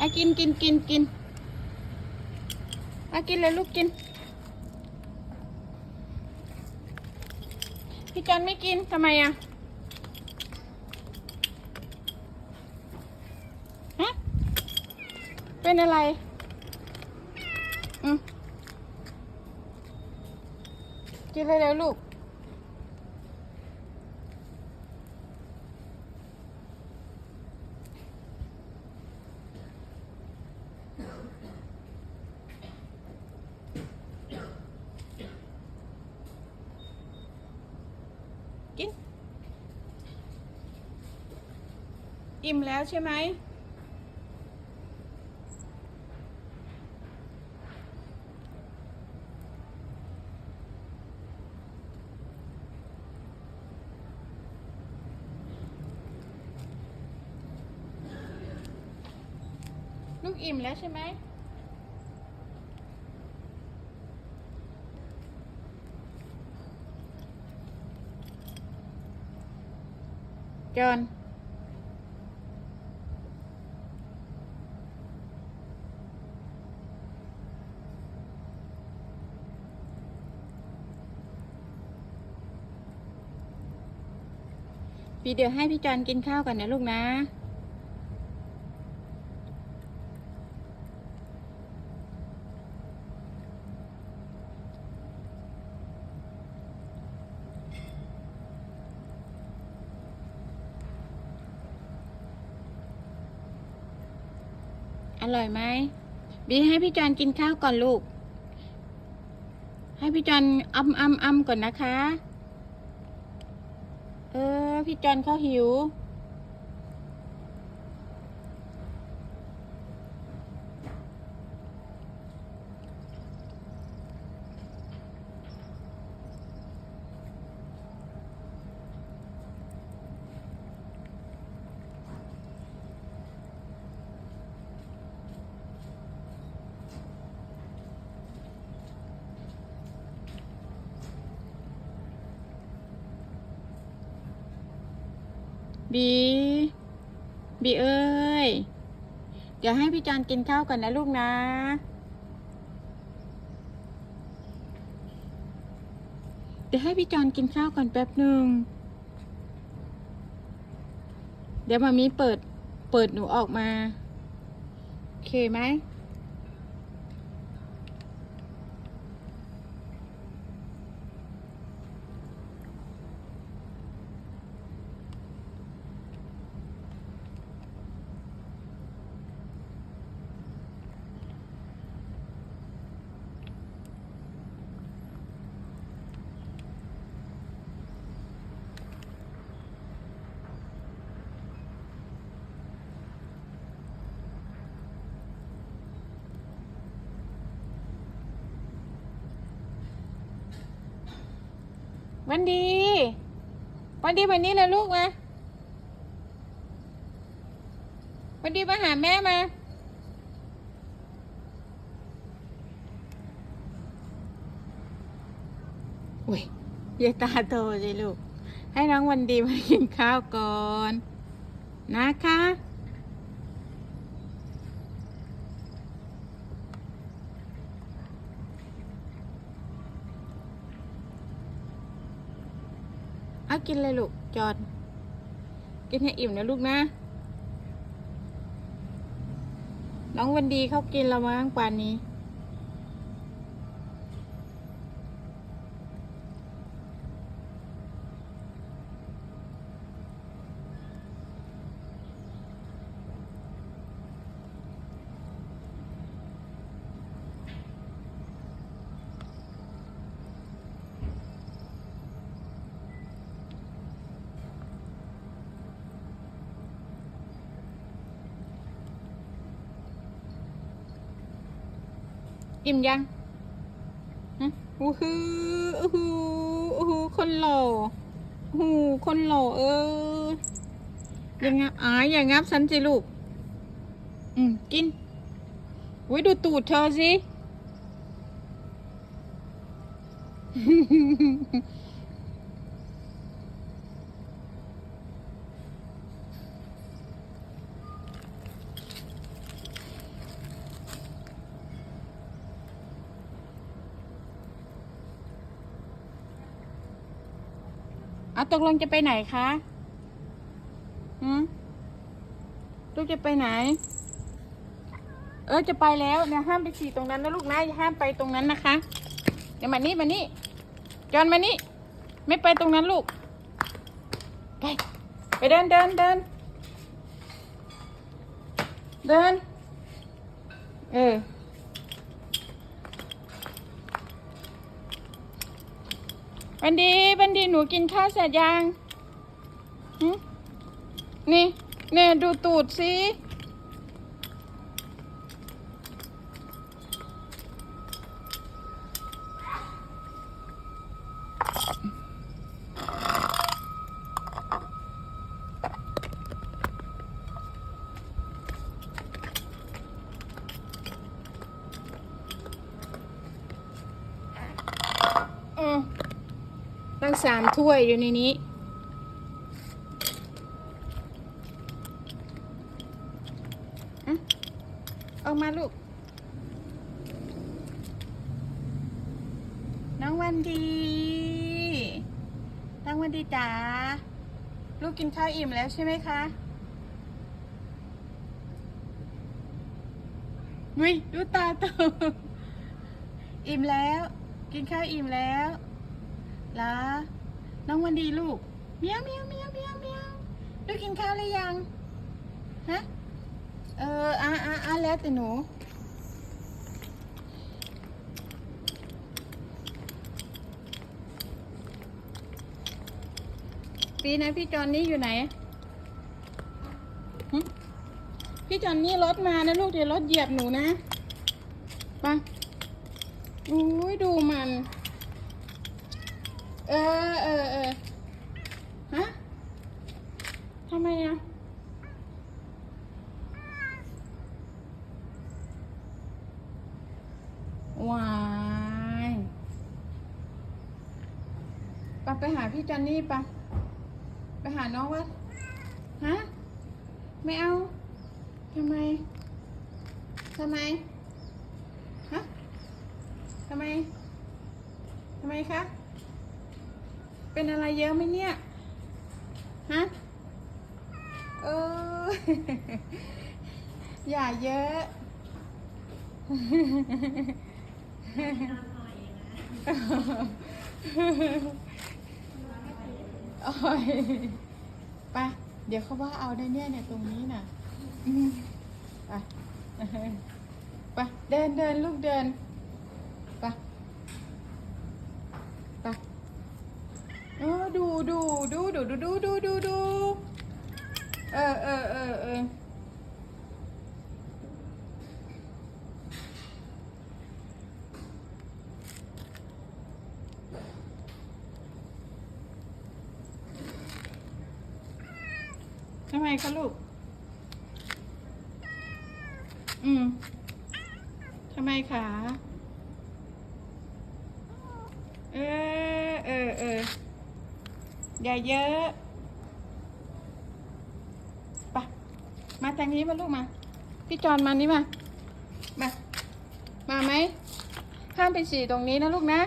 อะกินกินกินกินอะกินเลยลูกกิน พี่จันไม่กินทำไมอะฮะเป็นอะไรอืมกินเลยแล้วลูกน อิ่มแล้วใช่ไหมลูกอิ่มแล้วใช่ไหมจอน พี่เดี๋ยวให้พี่จอนกินข้าวก่อนนะลูกนะอร่อยไหมบีให้พี่จอนกินข้าวก่อนลูก ให้พี่จอนอ้ำอ้ำอ้ำก่อนนะคะ เออ พี่จอนเขาหิว บี บีเอ้ย เดี๋ยวให้พี่จอนกินข้าวก่อนนะลูกนะ เดี๋ยวให้พี่จอนกินข้าวก่อนแป๊บหนึ่ง เดี๋ยวมามีเปิด เปิดหนูออกมา โอเคไหม วันดี วันดีวันนี้เลยลูกมาวันดีมาหาแม่มาอุ้ยยายตาโตเลยลูก ให้น้องวันดีมากินข้าวก่อนนะคะ เอากินเลยลูก จอน กินให้อิ่มนะลูกนะ น้องวันดีเขากินแล้วมั้งป่านนี้ อิ่มยังอู้ฮืออู้ฮูอู้ฮูคนหล่อหูคนหล่อเออยังงับอ่าอย่างงับฉันสิลูก อืม กินไว้ดูตูดเธอสิ อาตกลงจะไปไหนคะหืมลูกจะไปไหน เออจะไปแล้วเนี่ยห้ามไปฉี่ตรงนั้นนะลูกนะอย่าห้ามไปตรงนั้นนะคะ เดี๋ยวมานี่มานี่จอนมานี่ ไม่ไปตรงนั้นลูก ไป ไปเดินเดินเดินเดิน เออ วันดีวันดีหนูกินข้าวเสร็จยังนี่เนี่ยดูตูดสิอืม ตั้งสามถ้วยอยู่ในนี้อะออกมาลูก น้องวันดี น้องวันดีจ๋า ลูกกินข้าวอิ่มแล้วใช่ไหมคะวิดูตาโตอิ่มแล้ว กินข้าวอิ่มแล้ว เหรอน้องวันดีลูกเมียวเมียวเมียวเมียวเมียวลูกกินข้าวหรือยังฮะเอออะอะอะแล้วแต่หนูปีนะพี่จอนนี่อยู่ไหนพี่จอนนี่รถมานะลูกเดี๋ยวรถเหยียบหนูนะไปอุ้ยดูมัน เออเออเออฮะทำไมอะวายไปไปหาพี่จอนนี่ปะไปหาน้องวะฮะ ไม่เอา ทำไม ทำไม ฮะ ทำไม ทำไมคะ เป็นอะไรเยอะไหมเนี่ย ฮะ เออ อย่าเยอะโอ้ยไปเดี๋ยวเขาว่าเอาได้เนี่ยเนี่ยตรงนี้น่ะอืมไปไปเดินเดินลูกเดิน ไป ไปเออ ดูดูดูดูดูดูดูดูดูเออเออเออเออทำไมคะลูก อืม ทำไมคะ เออ เออ เออ อย่าเยอะไปะมาทางนี้มาลูกมา พี่จอนมานี่มา มา มาไหมห้ามไปฉี่ตรงนี้นะลูกนะ